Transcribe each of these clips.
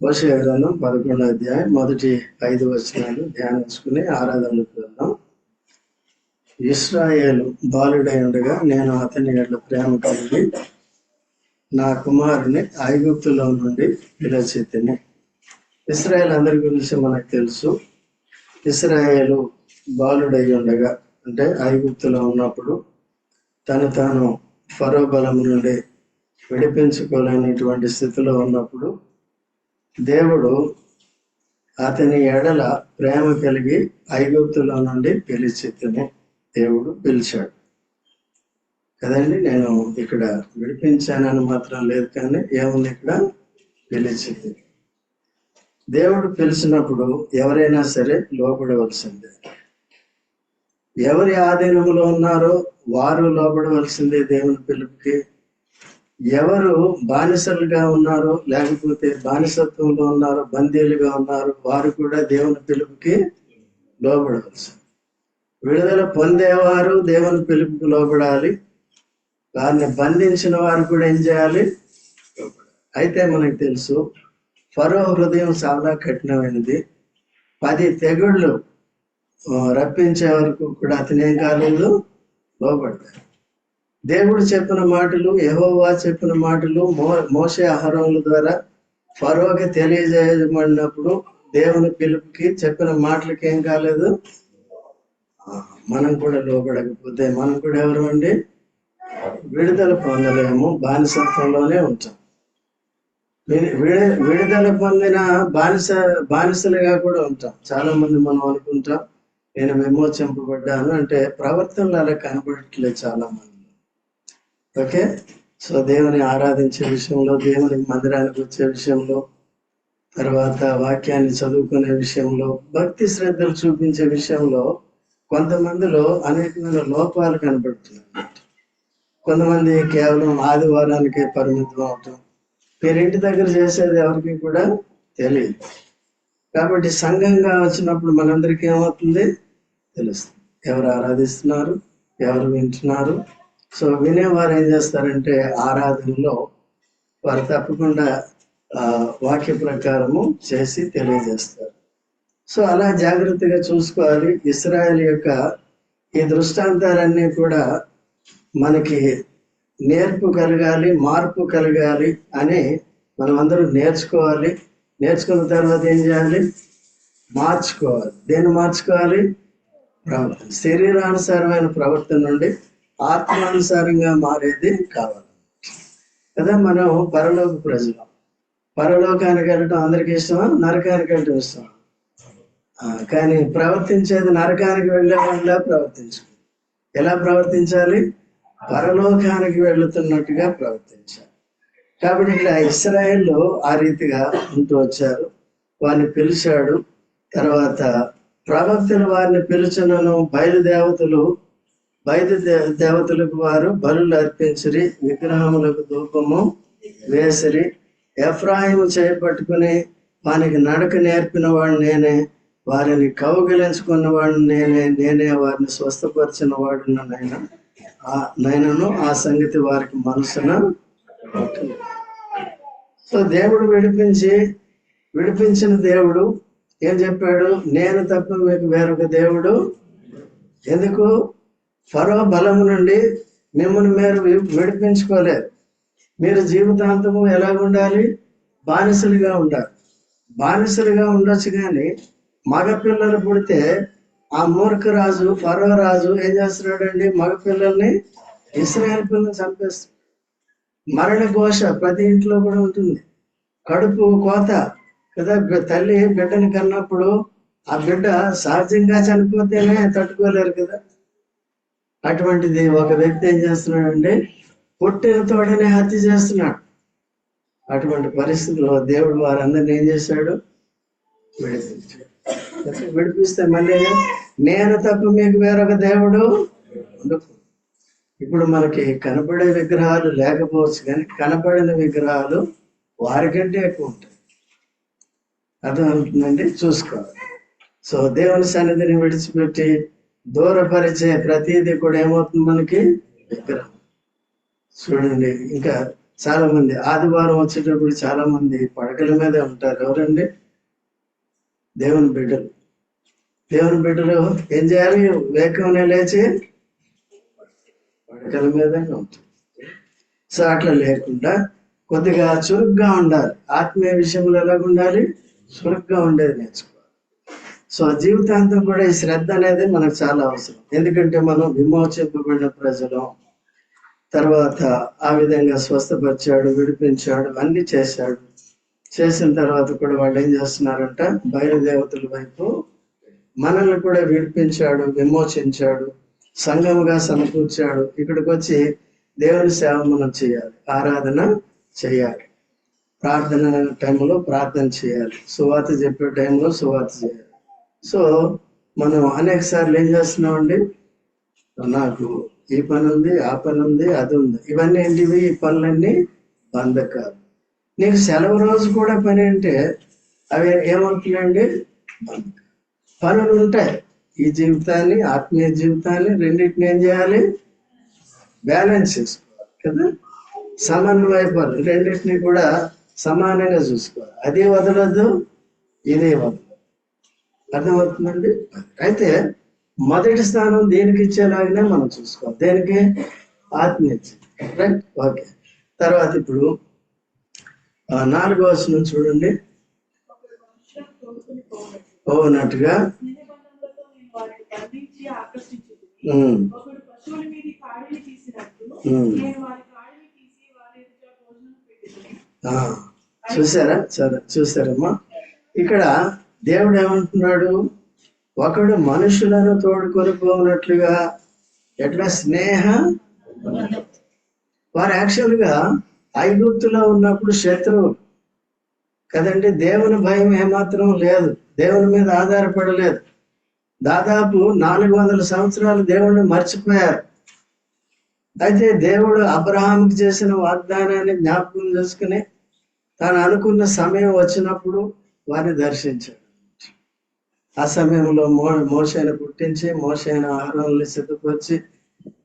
హోషే గ్రంథం పదకొండో అధ్యాయం మొదటి ఐదు వచనాలు ధ్యానించుకుని ఆరాధనలకు వెళ్దాం ఇస్రాయేలు బాలుడై ఉండగా నేను అతని ఎడ్ల ప్రేమ కలిగి నా కుమారుని ఐగుప్తులో నుండి విరచితిని. ఇస్రాయేల్ అందరి గురించి మనకు తెలుసు. ఇస్రాయేలు బాలుడై ఉండగా అంటే ఐగుప్తులో ఉన్నప్పుడు తను తాను ఫరో బలం నుండి విడిపించుకోలేనటువంటి స్థితిలో ఉన్నప్పుడు దేవుడు అతని ఎడల ప్రేమ కలిగి ఐగుప్తులో నుండి పిలిచితిని దేవుడు పిలిచాడు. కదండి నేను ఇక్కడ విడిపించానని మాత్రం లేదు కానీ ఏముంది ఇక్కడ? పిలిచింది దేవుడు పిలిచినప్పుడు ఎవరైనా సరే లోపడవలసిందే ఎవరి ఆధీనంలో ఉన్నారో వారు లోపడవలసిందే దేవుని పిలుపుకి. ఎవరు బానిసలుగా ఉన్నారో లేకపోతే బానిసత్వంలో ఉన్నారో బందీలుగా ఉన్నారో వారు కూడా దేవుని పిలుపుకి లోబడవలసింది విడుదల పొందేవారు దేవుని పిలుపుకి లోబడాలి. వారిని బంధించిన వారు కూడా ఏం చేయాలి? అయితే మనకు తెలుసు ఫరో హృదయం చాలా కఠినమైనది. పది తెగుళ్ళు రప్పించే వరకు కూడా అతనేం కాలేదు? లోబడ్డాడు దేవుడు చెప్పిన మాటలు ఎహోవా చెప్పిన మాటలు మో మోసే ఆహారముల ద్వారా ఫరోకి తెలియజేయబడినప్పుడు దేవుని పిలుపుకి చెప్పిన మాటలకి ఏం కాలేదు? మనం కూడా లోపడకపోతే మనం కూడా ఎవరు అండి విడుదల పొందలేము బానిసత్వంలోనే ఉంటాం. విడి- విడుదల పొందిన బానిస బానిసలుగా కూడా ఉంటాం. చాలా మంది మనం అనుకుంటాం నేను విమోచింపబడ్డాను. అంటే ప్రవర్తనలు అలా కనబడట్లేదు చాలా మంది ఓకే? సో దేవుని ఆరాధించే విషయంలో దేవుని మందిరానికి వచ్చే విషయంలో తర్వాత వాక్యాన్ని చదువుకునే విషయంలో భక్తి శ్రద్ధలు చూపించే విషయంలో కొంతమందిలో అనేకమైన లోపాలు కనబడుతున్నాయి కొంతమంది కేవలం ఆదివారానికే పరిమితం అవటం పేరింటి దగ్గర చేసేది ఎవరికి కూడా తెలియదు. కాబట్టి సంఘంగా వచ్చినప్పుడు మనందరికీ ఏమవుతుంది? తెలుస్తుంది. ఎవరు ఆరాధిస్తున్నారు? ఎవరు వింటున్నారు? సో వినేవారు ఏం చేస్తారంటే ఆరాధనలో వారు తప్పకుండా వాక్య ప్రకారము చేసి తెలియజేస్తారు. సో అలా జాగ్రత్తగా చూసుకోవాలి. ఇస్రాయల్ యొక్క ఈ దృష్టాంతాలన్నీ కూడా మనకి నేర్పు కలగాలి మార్పు కలగాలి అని మనం అందరూ నేర్చుకోవాలి. నేర్చుకున్న తర్వాత ఏం చేయాలి? మార్చుకోవాలి. దేన్ని మార్చుకోవాలి? ప్రవర్తన శరీరానుసారమైన ప్రవర్తన నుండి ఆత్మానుసారంగా మారేది కావాలి. కదా మనం పరలోక ప్రజలు. పరలోకానికి వెళ్ళటం అందరికీ ఇష్టమా? నరకానికి వెళ్ళటం ఇష్టమా? కానీ ప్రవర్తించేది నరకానికి వెళ్ళే వాళ్ళ ఎలా ప్రవర్తించాలి? పరలోకానికి వెళుతున్నట్టుగా ప్రవర్తించాలి. కాబట్టి ఇట్లా ఇస్రాయేల్లో ఆ రీతిగా ఉంటూ వచ్చారు. వారిని పిలిచాడు. తర్వాత ప్రవక్తలు వారిని పిలుచునను బయలుదేవతలు బయలు దేవతలకు వారు బలులు అర్పించిరి విగ్రహములకు ధూపము వేసిరి. ఎఫ్రాయిము చేపట్టుకుని వానికి నడక నేర్పిన వాడు నేనే వారిని కౌగిలించుకున్న వాడు నేనే నేనే వారిని స్వస్థపరిచిన వాడు నైనా. ఆ నైనను ఆ సంగతి వారికి మనసున సో దేవుడు విడిపించి విడిపించిన దేవుడు ఏం చెప్పాడు? నేను తప్ప మీకు వేరొక దేవుడు ఎందుకు? ఫరో బలము నుండి మిమ్మల్ని మీరు వి- విడిపించుకోలేరు మీరు జీవితాంతము ఎలా ఉండాలి? బానిసలుగా ఉండాలి. బానిసలుగా ఉండొచ్చు కానీ మగపిల్లలు పుడితే ఆ మూర్ఖ రాజు ఫరో రాజు ఏం చేస్తున్నాడండి? మగపిల్లల్ని ఇస్రాయల్ పిల్లల్ని చంపేస్తాడు. మరణ ఘోష ప్రతి ఇంట్లో కూడా ఉంటుంది. కడుపు కోత. కదా తల్లి బిడ్డని కన్నప్పుడు ఆ బిడ్డ సహజంగా చనిపోతేనే తట్టుకోలేరు కదా. అటువంటిది ఒక వ్యక్తి ఏం చేస్తున్నాడంటే పుట్టిన తోడనే హత్య చేస్తున్నాడు. అటువంటి పరిస్థితుల్లో దేవుడు వారందరిని ఏం చేశాడు? విడిపించాడు. విడిపిస్తే మళ్ళీ నేను తప్ప మీకు వేరొక దేవుడు ఇప్పుడు మనకి కనపడే విగ్రహాలు లేకపోవచ్చు కానీ కనపడిన విగ్రహాలు వారికంటే ఎక్కువ ఉంటాయి. అర్థమవుతుందండి? చూసుకోవాలి. సో దేవుని సన్నిధిని విడిచిపెట్టి దూరపరిచే ప్రతిదీ కూడా ఏమవుతుంది మనకి? విగ్రహం. చూడండి ఇంకా చాలా మంది ఆదివారం వచ్చేటప్పుడు చాలా మంది పడకల మీదే ఉంటారు. ఎవరండి? దేవుని బిడ్డలు. దేవుని బిడ్డలు ఏం చేయాలి? వేగంగా లేచి పడకల మీదే ఉంటారు. సో అట్లా లేకుండా కొద్దిగా చురుగ్గా ఉండాలి. ఆత్మీయ విషయంలో ఎలాగ ఉండాలి చురుగ్గా ఉండేది నేర్చుకోవాలి. సో జీవితాంతం కూడా ఈ శ్రద్ధ అనేది మనకు చాలా అవసరం. ఎందుకంటే మనం విమోచింపబడిన ప్రజలు తర్వాత ఆ విధంగా స్వస్థపరిచాడు విడిపించాడు అన్ని చేశాడు. చేసిన తర్వాత కూడా వాళ్ళు ఏం చేస్తున్నారంట బయలుదేవతల వైపు మనల్ని కూడా విడిపించాడు విమోచించాడు సంఘముగా సమకూర్చాడు. ఇక్కడికి వచ్చి దేవుని సేవ మనం చేయాలి ఆరాధన చేయాలి. ప్రార్థన టైంలో ప్రార్థన చేయాలి. సువాత చెప్పే టైంలో సువాత చేయాలి. సో మనం అనేక సార్లు ఏం చేస్తున్నామండి? నాకు ఈ పని ఉంది ఆ పని ఉంది అది ఉంది. ఇవన్నీ ఏంటివి ఈ పనులన్నీ బంధకాలు. నీకు సెలవు రోజు కూడా పని అంటే అవి ఏమవుతున్నాయండి? పనులు ఉంటాయి. ఈ జీవితాన్ని ఆత్మీయ జీవితాన్ని రెండింటిని ఏం చేయాలి? బ్యాలెన్స్ చేసుకోవాలి కదా? సమన్వయపరు రెండింటిని కూడా సమానంగా చూసుకోవాలి. అది వదలదు ఇదే వదలదు అర్థమవుతుందండి? అయితే మొదటి స్థానం దేనికి ఇచ్చేలాగానే మనం చూసుకోవాలి. దేనికి? ఆత్మీయ జీవితం. రైట్ ఓకే తర్వాత ఇప్పుడు నాలుగో వచనం చూడండి. పోనట్టుగా ఆ, చూసారా? సరే చూసారమ్మా. ఇక్కడ దేవుడు ఏమంటున్నాడు? ఒకడు మనుషులను తోడుకొని పోనట్లుగా ఎట్లా స్నేహ? వారు యాక్చువల్గా ఐగుప్తులో ఉన్నప్పుడు శత్రువు. కదండి దేవుని భయం ఏమాత్రం లేదు. దేవుని మీద ఆధారపడలేదు. దాదాపు నాలుగు వందల సంవత్సరాలు దేవుణ్ణి మర్చిపోయారు. అయితే దేవుడు అబ్రహాంకి చేసిన వాగ్దానాన్ని జ్ఞాపకం చేసుకుని తాను అనుకున్న సమయం వచ్చినప్పుడు వారిని దర్శించాడు. ఆ సమయంలో మో మోషైన పుట్టించి మోసైన ఆహారాన్ని సిద్ధపరిచి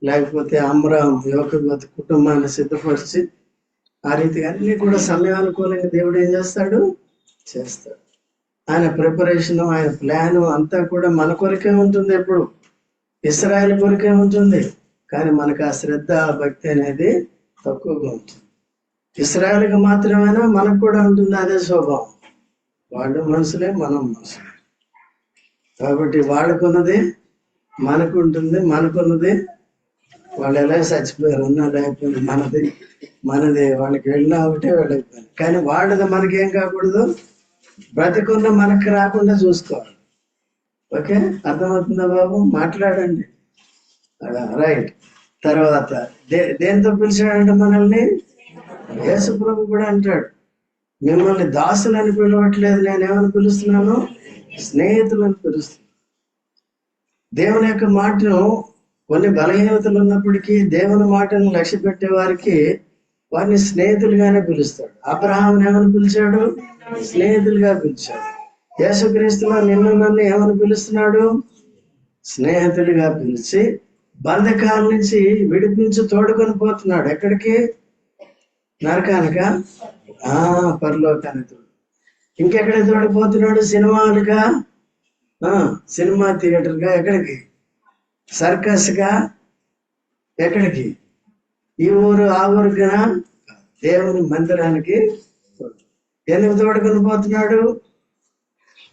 లేకపోతే అమ్రాం యువక కుటుంబాన్ని సిద్ధపరిచి ఆ రీతిగా అన్ని కూడా సమయానుకూలంగా దేవుడు ఏం చేస్తాడు? చేస్తాడు. ఆయన ప్రిపరేషన్ ఆయన ప్లాన్ అంతా కూడా మన కొరకే ఉంటుంది ఎప్పుడు. ఇస్రాయల్ కొరకే ఉంటుంది. కానీ మనకు ఆ శ్రద్ధ భక్తి అనేది తక్కువగా ఉంటుంది. ఇస్రాయల్కి మాత్రమేనా? మనకు కూడా ఉంటుంది అదే స్వభావం. వాళ్ళు మనుషులే మనం మనుషులే. కాబట్టి వాళ్ళకున్నది మనకు ఉంటుంది మనకున్నది. వాళ్ళు ఎలా చచ్చిపోయారు ఉన్నా లేకపోయినా మనది మనది. వాళ్ళకి వెళ్ళినా ఒకటే వెళ్ళకపోయింది కానీ వాళ్ళది మనకేం కాకూడదు? బ్రతికున్న మనకు రాకుండా చూసుకోవాలి. ఓకే? అర్థమవుతుందా బాబు? మాట్లాడండి. రైట్. తర్వాత దే దేంతో పిలిచాడంటే మనల్ని? యేసు ప్రభు కూడా అంటాడు. మిమ్మల్ని దాసులని పిలవట్లేదు నేనేమని పిలుస్తున్నాను? స్నేహితులను పిలుస్తుంది. దేవుని యొక్క మాటను కొన్ని బలహీనతలు ఉన్నప్పటికీ దేవుని మాటను లక్ష్య పెట్టే వారికి వారిని స్నేహితులుగానే పిలుస్తాడు. అబ్రహాం ఏమని పిలిచాడు? స్నేహితులుగా పిలిచాడు. యేసుక్రీస్తులో నిన్ను నన్ను ఏమని పిలుస్తున్నాడు? స్నేహితుడిగా పిలిచి బంధకాల నుంచి విడిపించి తోడుకొని పోతున్నాడు. ఎక్కడికి? నరకానిక? ఆ పరలోకానికి ఇంకెక్కడ తోడిపోతున్నాడు సినిమాలుగా? ఆ సినిమా థియేటర్గా ఎక్కడికి? సర్కస్గా ఎక్కడికి? ఈ ఊరు ఆ ఊరుగా దేవుని మందిరానికి. ఎందుకు తోడుకొని పోతున్నాడు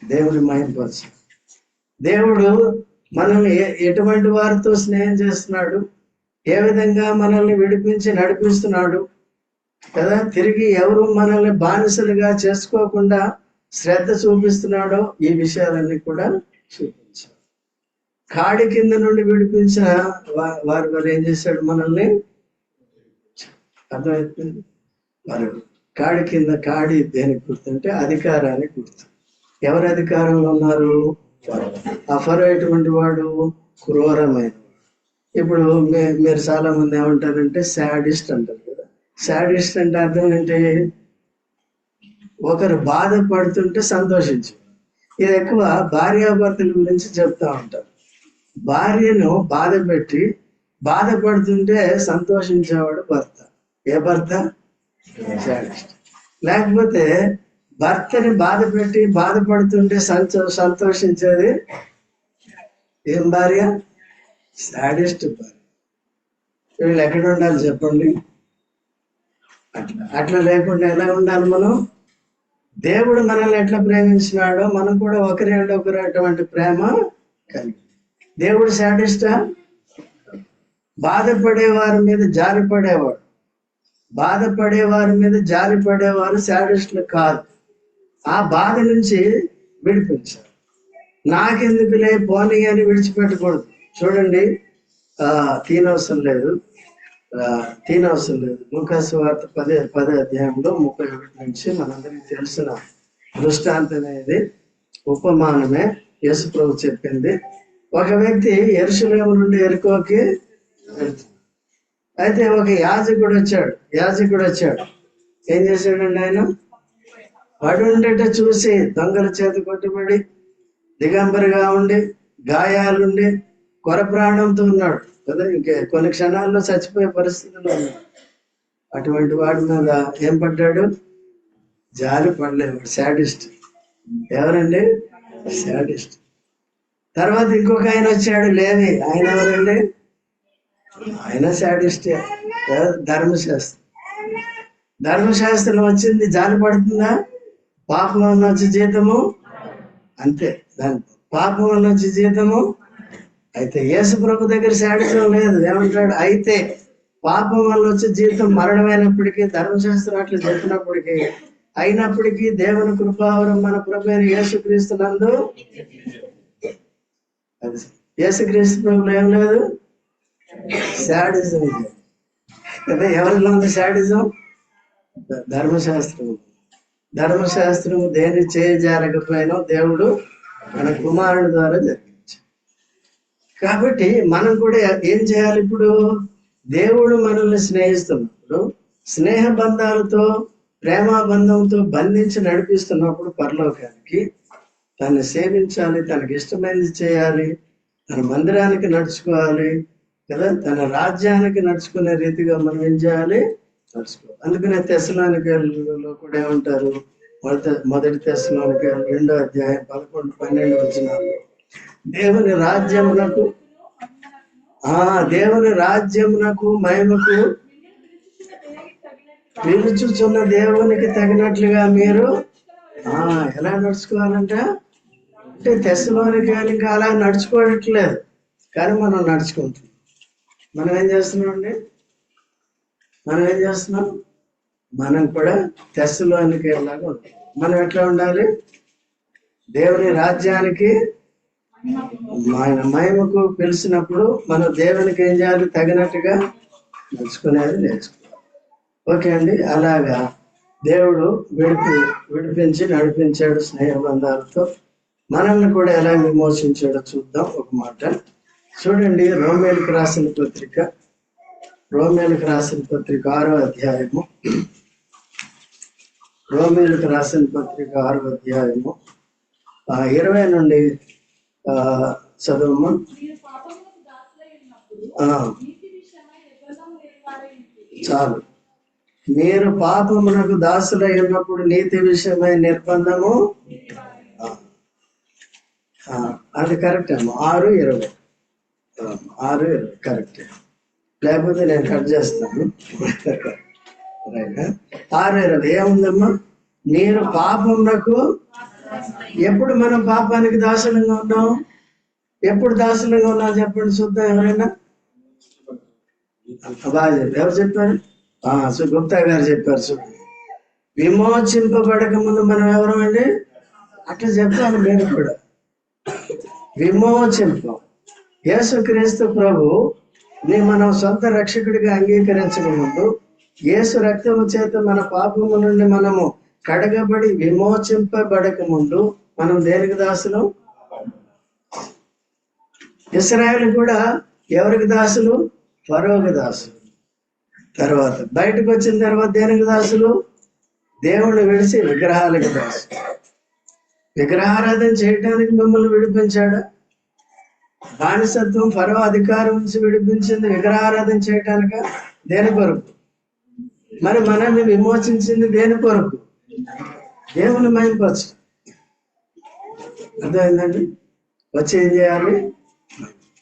దేవుని మయంపరచు దేవుడు మనల్ని ఎటువంటి వారితో స్నేహం చేస్తున్నాడు? ఏ విధంగా మనల్ని విడిపించి నడిపిస్తున్నాడు? కదా? తిరిగి ఎవరు మనల్ని బానిసలుగా చేసుకోకుండా శ్రద్ధ చూపిస్తున్నాడో ఈ విషయాలన్నీ కూడా చూపించాడు కాడి కింద నుండి విడిపించిన వారు వారు ఏం చేశాడు మనల్ని? అర్థమైపోయింది వారు కాడి కింద కాడి దేనికి గుర్తుంటే అధికారానికి గుర్తు. ఎవరు అధికారంలో ఉన్నారు? ఆ ఎటువంటి వాడు? క్రూరమైన ఇప్పుడు మీ- మీరు చాలా మంది ఏమంటారంటే శాడిస్ట్ అంటారు. సాడిస్ట్ అంటే అర్థం ఏంటి? ఒకరు బాధపడుతుంటే సంతోషించు. ఇది ఎక్కువ భార్యాభర్తల గురించి చెప్తా ఉంటారు. భార్యను బాధ పెట్టి బాధపడుతుంటే సంతోషించేవాడు భర్త. ఏ భర్త? లేకపోతే భర్తని బాధ పెట్టి బాధపడుతుంటే సంతో సంతోషించేది ఏం భార్య? శాడిస్ట్ భార్య. వీళ్ళు ఎక్కడ ఉండాలి చెప్పండి? అట్లా అట్లా లేకుండా ఎలా ఉండాలి మనం? దేవుడు మనల్ని ఎట్లా ప్రేమించినాడో మనం కూడా ఒకరి ఒకరు అటువంటి ప్రేమ కలిగి. దేవుడు శాడిస్టా? బాధపడే వారి మీద జారిపడేవాడు. బాధపడే వారి మీద జారిపడేవారు శాడిస్టులు కాదు. ఆ బాధ నుంచి విడిపించారు నాకెందుకులే పోనీ అని విడిచిపెట్టకూడదు. చూడండి తీనవసరం లేదు. తీనవసరం లేదు. లూకాసు వార్త పదే పదే అధ్యాయంలో ముప్పై ఒకటి నుంచి మనందరికీ తెలిసిన దృష్టాంతం అనేది ఉపమానమే. యేసు ప్రభు చెప్పింది. ఒక వ్యక్తి ఎరుసలేము నుండి ఎరుకోకి అయితే ఒక యాజకుడు వచ్చాడు. యాజకుడు వచ్చాడు. ఏం చేశాడండి ఆయన? పడి ఉండేట చూసి దొంగల చేతి కొట్టుబడి దిగంబరిగా ఉండి గాయాలుండి కొర ప్రాణంతో ఉన్నాడు. కదా ఇంకే కొన్ని క్షణాల్లో చచ్చిపోయే పరిస్థితుల్లో ఉన్నాడు. అటువంటి వాడి మీద ఏం పడ్డాడు? జాలి పడలేదు శాడిస్ట్ ఎవరండి? శాడిస్ట్ తర్వాత ఇంకొక ఆయన వచ్చాడు లేవి. ఆయన ఎవరండి? ఆయన శాడిస్టే ధర్మశాస్త్రం. ధర్మశాస్త్రం వచ్చింది జాలి పడుతుందా? పాపం వచ్చి జీతము? అంతే. దాని పాపం వల్ల జీతము? అయితే యేసు ప్రభు దగ్గర శాడిజం లేదు. ఏమంటాడు? అయితే పాపం వల్ల వచ్చే జీవితం మరణమైనప్పటికీ ధర్మశాస్త్రం అట్లా చెప్పినప్పటికీ అయినప్పటికీ దేవుని కృపావరం మన ప్రభు యేసుక్రీస్తు నందు యేసుక్రీస్తు ప్రభులో ఏం లేదు? శాడిజం. కదా ఎవరిలో ఉంది శాడిజం? ధర్మశాస్త్రం ధర్మశాస్త్రం దేని చేయజారకపోయినా దేవుడు మన కుమారుడు ద్వారా జరిగింది. కాబట్టి మనం కూడా ఏం చేయాలి ఇప్పుడు? దేవుడు మనల్ని స్నేహిస్తున్నప్పుడు స్నేహ బంధాలతో ప్రేమ బంధంతో బంధించి నడిపిస్తున్నప్పుడు పరలోకానికి తను సేవించాలి తనకి ఇష్టమైనది చేయాలి తన మందిరానికి నడుచుకోవాలి కదా? తన రాజ్యానికి నడుచుకునే రీతిగా మనం ఏం చేయాలి? నడుచుకోవాలి. అందుకనే తెశలోనికలో కూడా ఏమంటారు? మొదటి మొదటి తెసలానికి రెండో అధ్యాయం పదకొండు పన్నెండు వచ్చినాల్లో దేవుని రాజ్యమునకు ఆ దేవుని రాజ్యమునకు మహిమకు పిలుచుచున్న దేవునికి తగినట్లుగా మీరు ఆ ఎలా నడుచుకోవాలంటే అంటే తెశలోనికి ఇంకా అలా నడుచుకోవట్లేదు. కానీ మనం నడుచుకుంటున్నాం. మనం ఏం చేస్తున్నాం అండి మనం ఏం చేస్తున్నాం? మనం కూడా తెస్సులోనికి వెళ్ళాలి మనం ఎట్లా ఉండాలి? దేవుని రాజ్యానికి ఆయన మహిమకు పిలిచినప్పుడు మనం దేవునికి ఏం చేయాలి? తగినట్టుగా నడుచుకునేది నేర్చుకోవాలి ఓకే అండి అలాగా. దేవుడు విడిపి విడిపించి నడిపించాడు స్నేహబంధాలతో. మనల్ని కూడా ఎలా విమోచించాడో చూద్దాం ఒక మాట. చూడండి రోమేలకు రాసిన పత్రిక. రోమేలకు రాసిన పత్రిక ఆరో అధ్యాయము. రోమేలకు రాసిన పత్రిక ఆరో అధ్యాయము. ఆ, ఇరవై నుండి ఆ, ఆ, చాలు. మీరు పాపమునకు దాసులై ఉన్నప్పుడు నీతి విషయమై నిర్బంధము? అది కరెక్ట్ అమ్మా. ఆరు ఇరవై. ఆరు ఇరవై. కరెక్ట్ లేకపోతే నేను కట్ చేస్తాను. రైట్ ఆరు ఇరవై. ఏముందమ్మా? మీరు పాపమునకు ఎప్పుడు మనం పాపానికి దాసనంగా ఉన్నాం? ఎప్పుడు దాసనంగా ఉన్నాం చెప్పండి చూద్దాం ఎవరైనా? బాగా చెప్పారు. ఎవరు చెప్పారు? ఆ, గుప్తా గారు చెప్పారు చూడండి విమోచింపబడక ముందు మనం ఎవరు అండి? అట్లా చెప్తాను నేను కూడా. విమోచింపం. యేసుక్రీస్తు ప్రభు నీ మనం సొంత రక్షకుడిగా అంగీకరించక ముందు యేసు రక్తము చేత మన పాపము నుండి మనము కడగబడి విమోచింపబడక ముందు మనం దేనికి దాసులు? ఇస్రాయల్ కూడా ఎవరికి దాసులు? ఫరోకి దాసులు. తర్వాత బయటకు వచ్చిన తర్వాత దేనికి దాసులు? దేవుణ్ణి విడిచి విగ్రహాలకు దాసులు. విగ్రహారాధన చేయడానికి మిమ్మల్ని విడిపించాడు? బానిసత్వం పరవ అధికారం నుంచి విడిపించింది విగ్రహారాధన చేయటానిక? దేని కొరకు? మరి మనల్ని విమోచించింది దేని కొరకు? దేవుని మైంపరచు అర్థమైందండి? వచ్చి ఏం చేయాలి?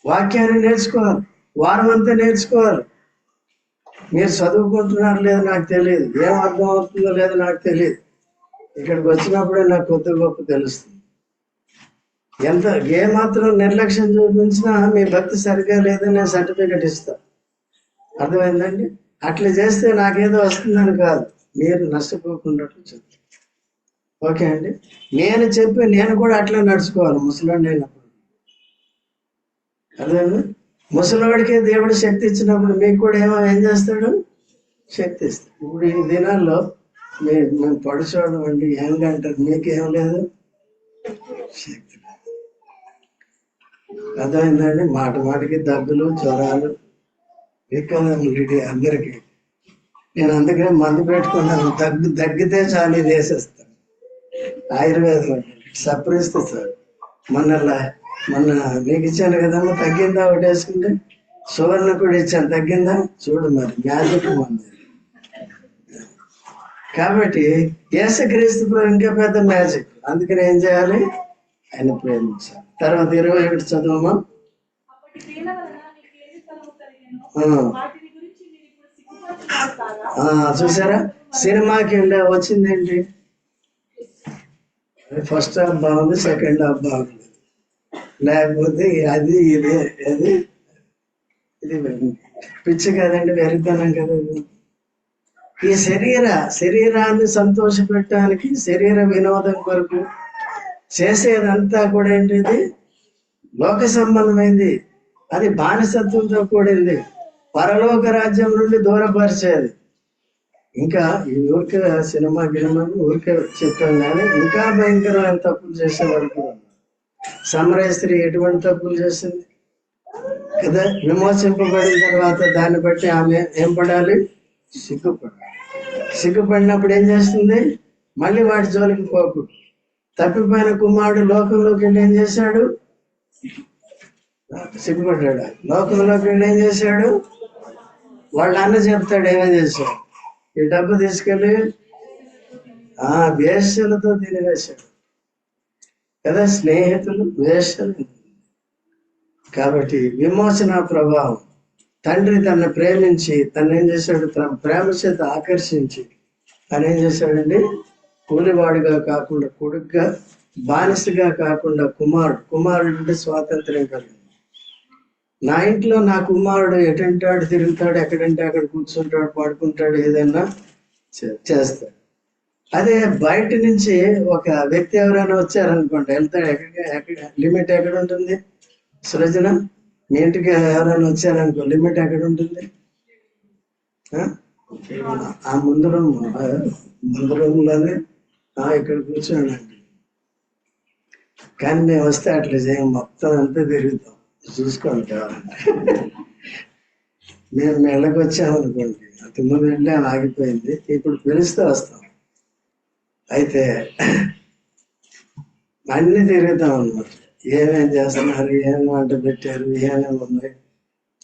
వాక్యాన్ని నేర్చుకోవాలి. వారం అంతా నేర్చుకోవాలి. మీరు చదువుకుంటున్నారు లేదో నాకు తెలియదు. ఏం అర్థం అవుతుందో లేదో నాకు తెలియదు. ఇక్కడికి వచ్చినప్పుడే నాకు కొత్త గొప్ప తెలుస్తుంది. ఎంత ఏ మాత్రం నిర్లక్ష్యం చూపించినా మీ భక్తి సరిగా లేదని నేను సర్టిఫికెట్ ఇస్తా. అర్థమైందండి? అట్లా చేస్తే నాకేదో వస్తుందని కాదు. మీరు నష్టపోకుండా చెప్తాను ఓకే అండి? నేను చెప్పి నేను కూడా అట్లా నడుచుకోవాలి ముసలాండి అయినప్పుడు. అర్థమైంది? ముసలివాడికి దేవుడు శక్తి ఇచ్చినప్పుడు మీకు కూడా ఏమో ఏం చేస్తాడు? శక్తి ఇస్తాడు. ఇప్పుడు ఈ దినాల్లో మీరు మేము పడుచోడం అండి ఏం అంటారు మీకేం లేదు? శక్తి లేదు. అర్థమైందండి మాట మాటకి దగ్గులు జ్వరాలు ఎక్కువ అందరికి. నేను అందుకనే మందు పెట్టుకున్నాను. దగ్గు దగ్గితే చాలు ఇది వేసేస్తాను ఆయుర్వేదం సపరిస్తే సార్. మొన్న మొన్న మీకు ఇచ్చాను కదమ్మా తగ్గిందా ఒకటి వేసుకుంటే? సువర్ణ కూడా ఇచ్చాను. తగ్గిందా? చూడు మరి మ్యాజిక్ మంది. కాబట్టి యేసక్రీస్తు ఇంకా పెద్ద మ్యాజిక్. అందుకని ఏం చేయాలి? ఆయన ప్రేమించాలి. తర్వాత ఇరవై ఒకటి చదువమా? చూసారా? సినిమాకి వెళ్ళే వచ్చిందేంటి? ఫస్ట్ హాఫ్ బాగుంది సెకండ్ హాఫ్ బాగుంది. లేకపోతే అది ఇది అది ఇది పిచ్చి కదండి వెరితనం కదా ఈ శరీర శరీరాన్ని సంతోషపెట్టడానికి శరీర వినోదం కొరకు చేసేదంతా కూడా ఏంటిది లోక సంబంధమైంది. అది బానిసత్వంతో కూడింది. పరలోక రాజ్యం నుండి దూరపరిచేది. ఇంకా ఈ ఊరికే సినిమా గినిమా ఊరికే చెప్పాం కానీ ఇంకా భయంకరమైన తప్పులు చేసేవాడు కూడా సమరయ స్త్రీ ఎటువంటి తప్పులు చేసింది? కదా విమోచింపబడిన తర్వాత దాన్ని బట్టి ఆమె ఏం పడాలి? సిగ్గుపడాలి. సిగ్గుపడినప్పుడు ఏం చేస్తుంది? మళ్ళీ వాడి జోలికి పోకు. తప్పిపోయిన కుమారుడు లోకంలోకి వెళ్ళి ఏం చేశాడు? సిగ్గుపడ్డాడు. లోకంలోకి వెళ్ళి ఏం చేశాడు? వాళ్ళ అన్న చెప్తాడు ఏమేం చేశాడు ఈ డబ్బు తీసుకెళ్ళి ఆ వేషలతో తినివేశాడు కదా స్నేహితులు వేషలు కాబట్టి విమోచన ప్రభావం. తండ్రి తన ప్రేమించి తను ఏం చేశాడు? తన ప్రేమ చేత ఆకర్షించి తను ఏం చేశాడండి? కూలివాడిగా కాకుండా కొడుగ్గా బానిసగా కాకుండా కుమారుడు. కుమారుడు అంటే స్వాతంత్ర్యం కలిగింది నా ఇంట్లో నా కుమారుడు ఎటంటాడు తిరుగుతాడు ఎక్కడంటే అక్కడ కూర్చుంటాడు పడుకుంటాడు ఏదైనా చే- చేస్తాడు. అదే బయట నుంచి ఒక వ్యక్తి ఎవరైనా వచ్చారనుకోండి వెళ్తాడు ఎక్కడ ఎక్కడ లిమిట్ ఎక్కడ ఉంటుంది? సృజన మీ ఇంటికి ఎవరైనా వచ్చారనుకో లిమిట్ ఎక్కడ ఉంటుంది? ఆ? ముందు రూమ్ ముందు రూమ్లోనే ఇక్కడ కూర్చోండి కానీ మేము వస్తే అట్లా చేయం మొత్తం అంతా తిరుగుతాం. చూసుకోండి. మేము మెళ్ళకి వచ్చామనుకోండి అంతకుముందు వెళ్ళి ఆగిపోయింది. ఇప్పుడు పిలిస్తే వస్తాం అయితే అన్ని తిరుగుతాం అన్నమాట. ఏమేం చేస్తున్నారు ఏం వంట పెట్టారు ఏమేమి ఉంది?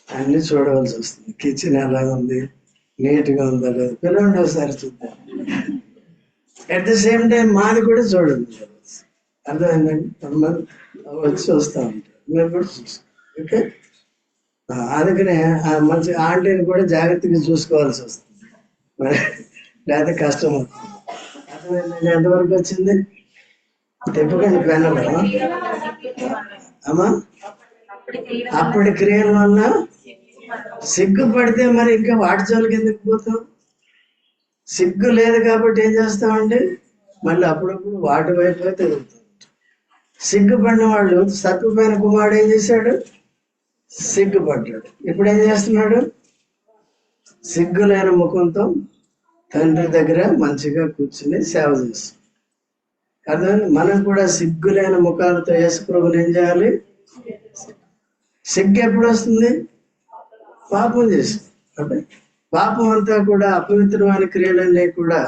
అన్ని చూడవలసి వస్తుంది. కిచెన్ ఎలా ఉంది? నీట్గా ఉందా లేదు? పిల్లలు ఒకసారి చూద్దాం. అట్ ద సేమ్ టైం మాది కూడా చూడండి. అర్థమైందండి? కొంతమంది వచ్చి వస్తూ ఉంటారు. మేము కూడా చూస్తాం ఓకే? అందుకనే మంచి ఆంటీని కూడా జాగ్రత్తగా చూసుకోవాల్సి వస్తుంది. మరి లేకపోతే కష్టం అవుతుంది. అర్థమైందండి? ఎంతవరకు వచ్చింది? తెప్పకండి పెన్నులు అమ్మా. అప్పటి క్రియల వల్ల సిగ్గుపడితే మరి ఇంకా వాటి జోలికి ఎందుకు పోతాం? సిగ్గు లేదు కాబట్టి ఏం చేస్తామండి? మళ్ళీ అప్పుడప్పుడు వాటి వైపు తిరుగుతాం. సిగ్గుపడిన వాళ్ళు సత్వమైన కుమారుడు ఏం చేశాడు? సిగ్గుపడ్డాడు. ఇప్పుడు ఏం చేస్తున్నాడు? సిగ్గు లేని ముఖంతో తండ్రి దగ్గర మంచిగా కూర్చుని సేవ చేస్తాం అర్థమైంది మనం కూడా సిగ్గు లేని ముఖాలతో యేసు ఏం చేయాలి? సిగ్గు ఎప్పుడు వస్తుంది? పాపం చేసి పాపం అంతా కూడా అపవిత్రమైన క్రియలన్నీ కూడా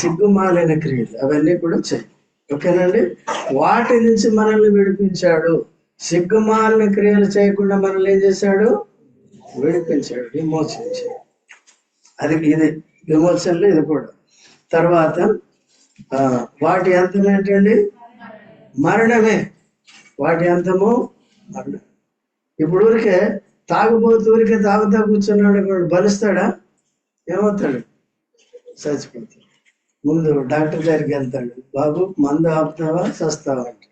సిగ్గుమాలైన క్రియలు అవన్నీ కూడా చేయి. ఓకేనండి? వాటి నుంచి మనల్ని విడిపించాడు సిగ్గుమాలిన క్రియలు చేయకుండా మనల్ని ఏం చేశాడు? విడిపించాడు విమోచించాడు. అది ఇది విమోచనలు ఇది కూడా. తర్వాత వాటి అంతం ఏంటండి? మరణమే. వాటి అంతము మరణం. ఇప్పుడు ఊరికే తాగుబోతూ ఊరికే తాగుతా కూర్చున్నాడు బలుస్తాడా? ఏమవుతాడు? చచ్చిపోతాడు. ముందు డాక్టర్ దగ్గరికి వెళ్తాడు. బాబు మందు ఆపుతావా? చస్తావా? అంటే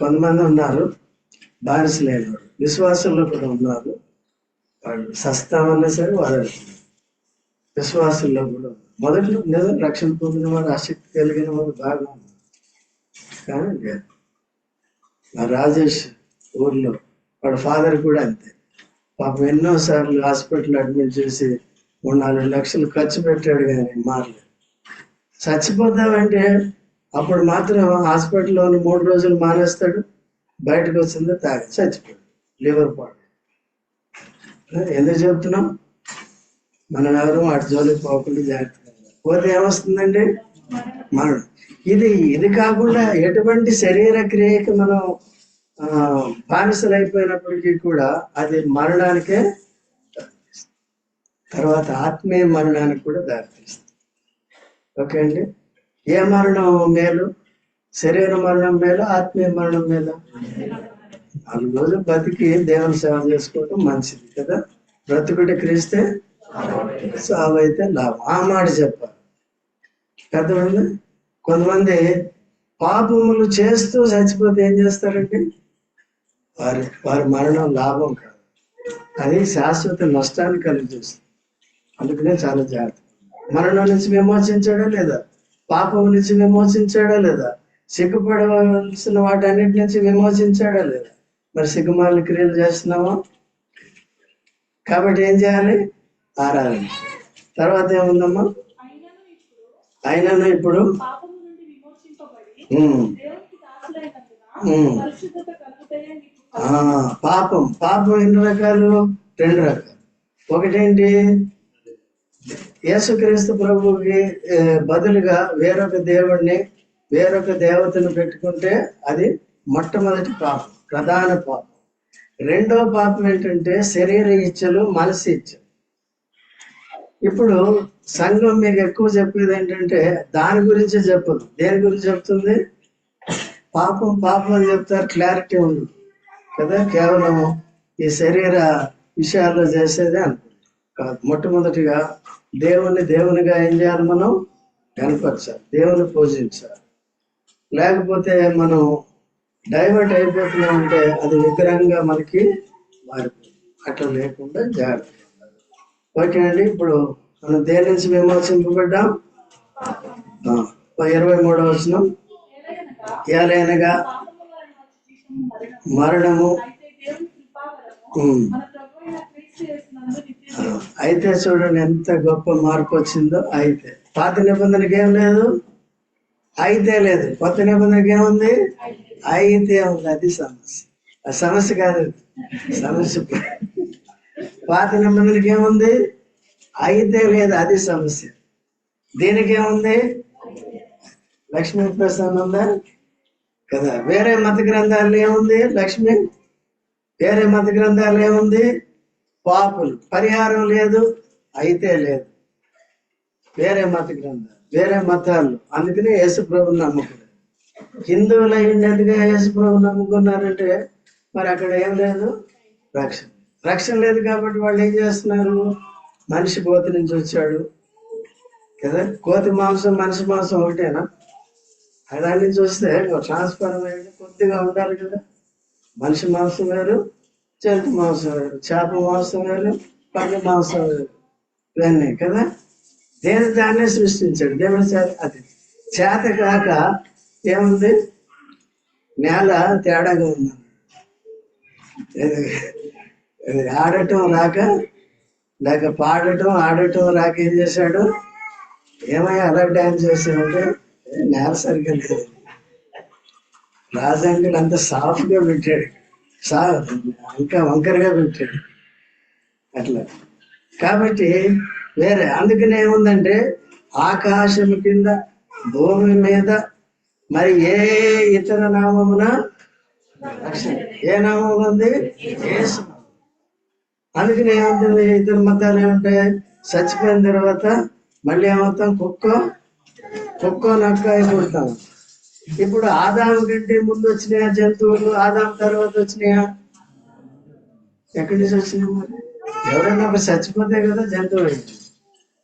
కొంతమంది ఉన్నారు. బానిస లేని విశ్వాసంలో కూడా ఉన్నారు. వాళ్ళు సస్తామన్నా సరే వదలుతున్నారు విశ్వాసంలో కూడా ఉన్నారు. మొదట్లో నిజం రక్షణ పొందిన వాడు ఆసక్తి కలిగిన వాడు బాగా కానీ లేదు. మా రాజేష్ ఊర్లో వాడు ఫాదర్ కూడా అంతే. పాపం ఎన్నో సార్లు హాస్పిటల్ అడ్మిట్ చేసి మూడు నాలుగు లక్షలు ఖర్చు పెట్టాడు కానీ మారలేదు. చచ్చిపోతామంటే అప్పుడు మాత్రం హాస్పిటల్లో మూడు రోజులు మానేస్తాడు బయటకు వచ్చిందో తాగి చచ్చిపోయాడు లివర్ పాడు. ఎందుకు చెప్తున్నాం? మనం ఎవరు అటు జోలికి పోకుండా జాగ్రత్తగా పోతే ఏమొస్తుందండి? మరణం. ఇది ఇది కాకుండా ఎటువంటి శరీర క్రియకి మనం బానిసలైపోయినప్పటికీ కూడా అది మరణానికే తర్వాత ఆత్మీయ మరణానికి కూడా దారితీస్తుంది. ఓకే అండి? ఏ మరణం మేలు? శరీర మరణం మేలు? ఆత్మీయ మరణం మేలు? నాలుగు రోజులు బతికి దేవుని సేవ చేసుకోవడం మంచిది కదా? బ్రతుకుట క్రీస్తే సావు అయితే లాభం. ఆ మాట చెప్పాలి. పెద్దవాళ్ళు కొంతమంది పాపములు చేస్తూ చచ్చిపోతే ఏం చేస్తారండి? వారి వారి మరణం లాభం కాదు. అది శాశ్వత నష్టాన్ని కలిగిస్తుంది. అందుకనే చాలా జాగ్రత్త మరణం నుంచి విమోచించాడా లేదా? పాపం నుంచి విమోచించాడా లేదా? సిగ్గుపడవలసిన వాటన్నిటి నుంచి విమోచించాడా లేదా? మరి సిగ్గుమాలిన క్రియలు చేస్తున్నావా? కాబట్టి ఏం చేయాలి? ఆరాధన తర్వాత ఏముందమ్మా? అయినను ఇప్పుడు పాపం. పాపం ఎన్ని రకాలు? రెండు రకాలు. ఒకటేంటి? యేసుక్రీస్తు ప్రభువుకి బదులుగా వేరొక దేవుణ్ణి వేరొక దేవతను పెట్టుకుంటే అది మొట్టమొదటి పాపం ప్రధాన పాపం. రెండో పాపం ఏంటంటే శరీర ఇచ్చలు మనసు ఇచ్చలు. ఇప్పుడు సంఘం మీకు ఎక్కువ చెప్పేది ఏంటంటే దాని గురించి చెప్పదు. దేని గురించి చెప్తుంది? పాపం పాపం అని చెప్తారు క్లారిటీ ఉంది కదా కేవలం ఈ శరీర విషయాల్లో చేసేదే అనుకుంటుంది కాదు మొట్టమొదటిగా దేవుని దేవునిగా ఏం చేయాలి మనం? కనపరచాలి దేవుని పూజించాలి. లేకపోతే మనం డైవర్ట్ అయిపోతున్నామంటే అది విగ్రహంగా మనకి మారిపోతుంది. అట్లా లేకుండా జాగ్రత్త. ఓకే అండి ఇప్పుడు మనం దేని నుంచి విమోచింపబడ్డాం? ఆ, ఇరవై మూడవ ఏలయనగా ఏలైనగా మరణము అయితే చూడండి ఎంత గొప్ప మార్పు వచ్చిందో అయితే. పాత నిబంధనకి ఏం లేదు? అయితే లేదు. కొత్త నిబంధనకి ఏముంది? అయితే ఉంది. అది సమస్య. ఆ సమస్య కాదు సమస్య పాత నిబంధనకి ఏముంది? అయితే లేదు. అది సమస్య. దీనికి ఏముంది? లక్ష్మీ ప్రసన్న ఉందా? కదా. వేరే మత గ్రంథాలు ఏముంది లక్ష్మి? వేరే మత గ్రంథాలు ఏముంది? పాపులు. పరిహారం లేదు అయితే లేదు. వేరే మత గ్రంథాలు వేరే మతాలు. అందుకనే యేసుప్రభు నమ్ముకున్నారు హిందువులు అయ్యిండేందుగా యేసుప్రభు నమ్ముకున్నారంటే మరి అక్కడ ఏం లేదు? రక్షణ. రక్షణ లేదు కాబట్టి వాళ్ళు ఏం చేస్తున్నారు? మనిషి కోతి నుంచి వచ్చాడు. కదా? కోతి మాంసం మనిషి మాంసం ఒకటేనా? దాని నుంచి వస్తే ట్రాన్స్ఫర్ అయ్యి కొద్దిగా ఉండాలి కదా? మనిషి మాంసం వేరు చెరుకు మాంసం చేప మాంసం వేరు పంది మాంసం వేరు ఇవన్నీ కదా? దేని దాన్నే సృష్టించాడు. దేవుడు చేత అది చేత కాక ఏముంది? నేల తేడాగా ఉంది. ఆడటం రాక లేక పాడటం ఆడటం రాక ఏం చేశాడు? ఏమయ్యా అలా డ్యాన్స్ చేశాడంటే నేల సరిగ్గా లేదు. రాజంగులు అంత సాఫ్ట్గా పెట్టాడు. సా ఇంకా వంకరగా పెట్టాడు అట్లా. కాబట్టి వేరే అందుకనే ఏముందంటే ఆకాశం కింద భూమి మీద మరి ఏ ఇతర నామమున? ఏ నామం ఉంది? యేసు. నామం. అందుకని ఇతర మతాలు ఏముంటాయి చచ్చిపోయిన తర్వాత మళ్ళీ ఏమవుతాం? కుక్క కుక్క నక్క అయిపోతాం ఇప్పుడు ఆదాము కంటే ముందు వచ్చినాయా? జంతువులు ఆదాం తర్వాత వచ్చినాయా? ఎక్కడి నుంచి వచ్చినాయి? ఎవరైనా ఒక చచ్చిపోతే కదా జంతువు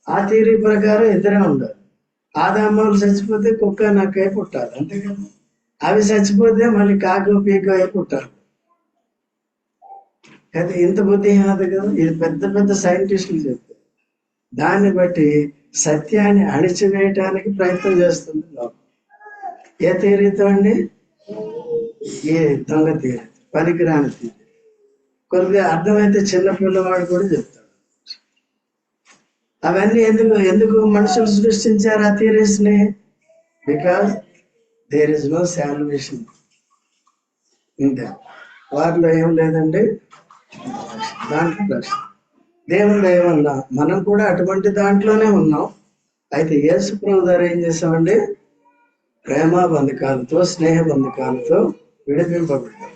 ఆ థియరీ ప్రకారం ఇద్దరే ఉండరు ఆదామాలు చచ్చిపోతే కుక్క నక్క అయి పుట్టాలి అంతే కదా? అవి చచ్చిపోతే మళ్ళీ కాకు పీక అయి పుట్టాలి. అయితే ఇంత బుద్ధిహీనత కదా? ఇది పెద్ద పెద్ద సైంటిస్టులు చెప్తారు. దాన్ని బట్టి సత్యాన్ని అణిచివేయటానికి ప్రయత్నం చేస్తుంది లోకం. ఏ తీరుతో అండి ఏ దొంగ తీరు పనికిరాని తీరు. కొద్దిగా అర్థమైతే చిన్న పిల్లవాడు కూడా చెప్తాడు. అవన్నీ ఎందుకు ఎందుకు మనుషులు సృష్టించారు ఆ థియరీస్ని because there is no salvation ఇంకా వారిలో ఏం లేదండి? దాంట్లో దేవుని దయవల్ల మనం కూడా అటువంటి దాంట్లోనే ఉన్నాం. అయితే యేసు ప్రభు ద్వారా ఏం చేసామండి ప్రేమ బంధకాలతో స్నేహ బంధకాలతో విడిపింపబడ్డాం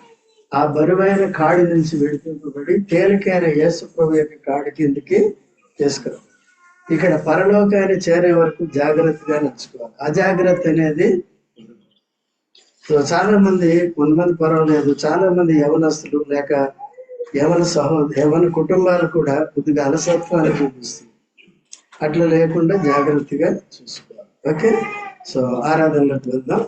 ఆ బరువైన కాడి నుంచి విడిపింపబడి తేలికైన యేసు ప్రభు యొక్క కాడి కిందికి తీసుకురాం ఇక్కడ పరలోకాన్ని చేరే వరకు జాగ్రత్తగా నడుచుకోవాలి. అజాగ్రత్త అనేది సో చాలా మంది కొంతమంది పర్వాలేదు. చాలా మంది యవనస్తులు లేక యవన సహోదరు యవన కుటుంబాలు కూడా కొద్దిగా అలసత్వాన్ని చూపిస్తుంది అట్లా లేకుండా జాగ్రత్తగా చూసుకోవాలి. ఓకే? సో ఆరాధనలోకి వెళ్దాం